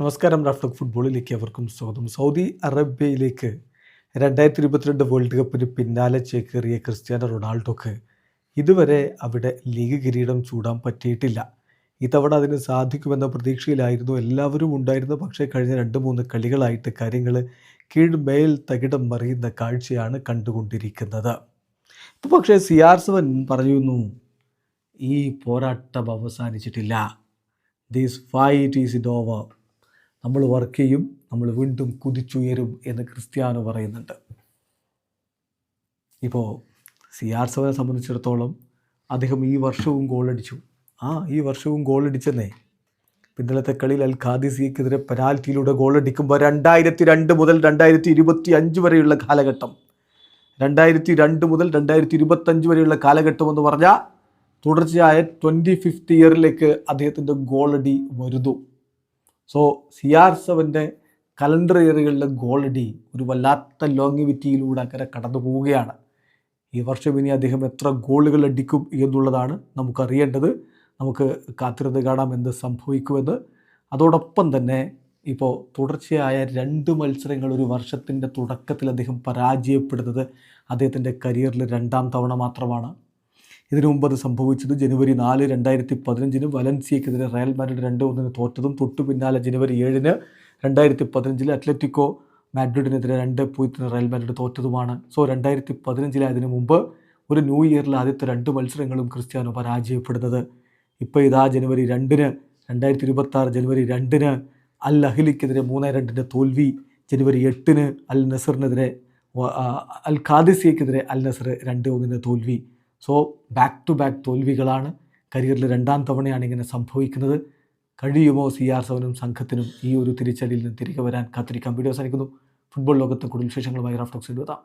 നമസ്കാരം റാഫ്ലക് ഫുട്ബോളിലേക്ക് അവർക്കും സ്വാഗതം. സൗദി അറേബ്യയിലേക്ക് രണ്ടായിരത്തി ഇരുപത്തിരണ്ട് വേൾഡ് കപ്പിന് പിന്നാലെ ചേക്കേറിയ ക്രിസ്ത്യാനോ റൊണാൾഡോക്ക് ഇതുവരെ അവിടെ ലീഗ് കിരീടം ചൂടാൻ പറ്റിയിട്ടില്ല. ഇത്തവണ അതിന് സാധിക്കുമെന്ന പ്രതീക്ഷയിലായിരുന്നു എല്ലാവരും ഉണ്ടായിരുന്നു പക്ഷേ കഴിഞ്ഞ രണ്ട് മൂന്ന് കളികളായിട്ട് കാര്യങ്ങൾ കീഴ്മേൽ തകിടം മറിയുന്ന കാഴ്ചയാണ് കണ്ടുകൊണ്ടിരിക്കുന്നത്. ഇപ്പോൾ പക്ഷേ സി ആർ സെവൻ പറയുന്നു ഈ പോരാട്ടം അവസാനിച്ചിട്ടില്ല. These fight is it over നമ്മൾ വർക്ക് ചെയ്യും നമ്മൾ വീണ്ടും കുതിച്ചുയരും എന്ന് ക്രിസ്ത്യാനോ പറയുന്നുണ്ട്. ഇപ്പോൾ സി ആർ സെവനെ സംബന്ധിച്ചിടത്തോളം അദ്ദേഹം ഈ വർഷവും ഗോളടിച്ചു ആ ഈ വർഷവും ഗോളടിച്ചെന്നേ പിന്നലത്തെ കളിയിൽ അൽ ഖാദിസിക്കെതിരെ പെനാൽറ്റിയിലൂടെ ഗോളടിക്കുമ്പോൾ രണ്ടായിരത്തി രണ്ട് മുതൽ രണ്ടായിരത്തി ഇരുപത്തി അഞ്ച് വരെയുള്ള കാലഘട്ടം. രണ്ടായിരത്തി രണ്ട് മുതൽ രണ്ടായിരത്തി ഇരുപത്തഞ്ച് വരെയുള്ള കാലഘട്ടം എന്ന് പറഞ്ഞാൽ തുടർച്ചയായ ട്വന്റി ഫിഫ്ത്ത് ഇയറിലേക്ക് അദ്ദേഹത്തിന്റെ ഗോളടി വരുന്നു. സോ സി ആർ സെവന്റെ കലണ്ടർ ഇയറുകളിലെ ഗോൾഡി ഒരു വല്ലാത്ത ലോങ്ങിവിറ്റിയിലൂടെ അങ്ങനെ കടന്നു പോവുകയാണ്. ഈ വർഷം ഇനി അദ്ദേഹം എത്ര ഗോളുകൾ അടിക്കും എന്നുള്ളതാണ് നമുക്കറിയേണ്ടത് നമുക്ക് കാത്തിരുന്ന് കാണാം എന്ത് സംഭവിക്കുമെന്ന്. അതോടൊപ്പം തന്നെ ഇപ്പോൾ തുടർച്ചയായ രണ്ട് മത്സരങ്ങൾ ഒരു വർഷത്തിന്റെ തുടക്കത്തിൽ അദ്ദേഹം പരാജയപ്പെടുന്നത് അദ്ദേഹത്തിന്റെ കരിയറിൽ രണ്ടാം തവണ മാത്രമാണ്. ഇതിനു മുമ്പ് അത് സംഭവിച്ചത് ജനുവരി നാല് രണ്ടായിരത്തി പതിനഞ്ചിന് വലൻസിയക്കെതിരെ റയൽ മാഡ്രിഡ് രണ്ട് ഒന്നിന് തോറ്റതും തൊട്ടു പിന്നാലെ ജനുവരി ഏഴിന് രണ്ടായിരത്തി പതിനഞ്ചിൽ അത്ലറ്റിക്കോ മാഡ്രിഡിനെതിരെ രണ്ട് പൂജ്യത്തിന് റയൽ മാഡ്രിഡ് തോറ്റതുമാണ്. സോ രണ്ടായിരത്തി പതിനഞ്ചിലെ അതിനു മുമ്പ് ഒരു ന്യൂ ഇയറിലെ ആദ്യത്തെ രണ്ട് മത്സരങ്ങളും ക്രിസ്ത്യാനോ പരാജയപ്പെടുന്നത്. ഇപ്പോൾ ഇതാ ജനുവരി രണ്ടിന് രണ്ടായിരത്തി ഇരുപത്തി ആറ് ജനുവരി രണ്ടിന് അൽ അഹിലിക്കെതിരെ മൂന്ന് രണ്ടിന്റെ തോൽവി ജനുവരി എട്ടിന് അൽ നസറിനെതിരെ അൽ ഖാദിസിയക്കെതിരെ അൽ നസർ രണ്ട് ഒന്നിന്റെ തോൽവി. സോ ബാക്ക് ടു ബാക്ക് തോൽവികളാണ്. കരിയറിൽ രണ്ടാം തവണയാണ് ഇങ്ങനെ സംഭവിക്കുന്നത്. കഴിയുമോ സി ആർ സെവനും സംഘത്തിനും ഈ ഒരു തിരിച്ചടിയിൽ നിന്ന് തിരികെ വരാൻ കാത്തിരിക്കാം. വീഡിയോ അവസാനിക്കുന്നു. ഫുട്ബോൾ ലോകത്തെ കൂടുതൽ വിശേഷങ്ങളുമായി റാഫ്റ്റോക്സ് എഴുതാം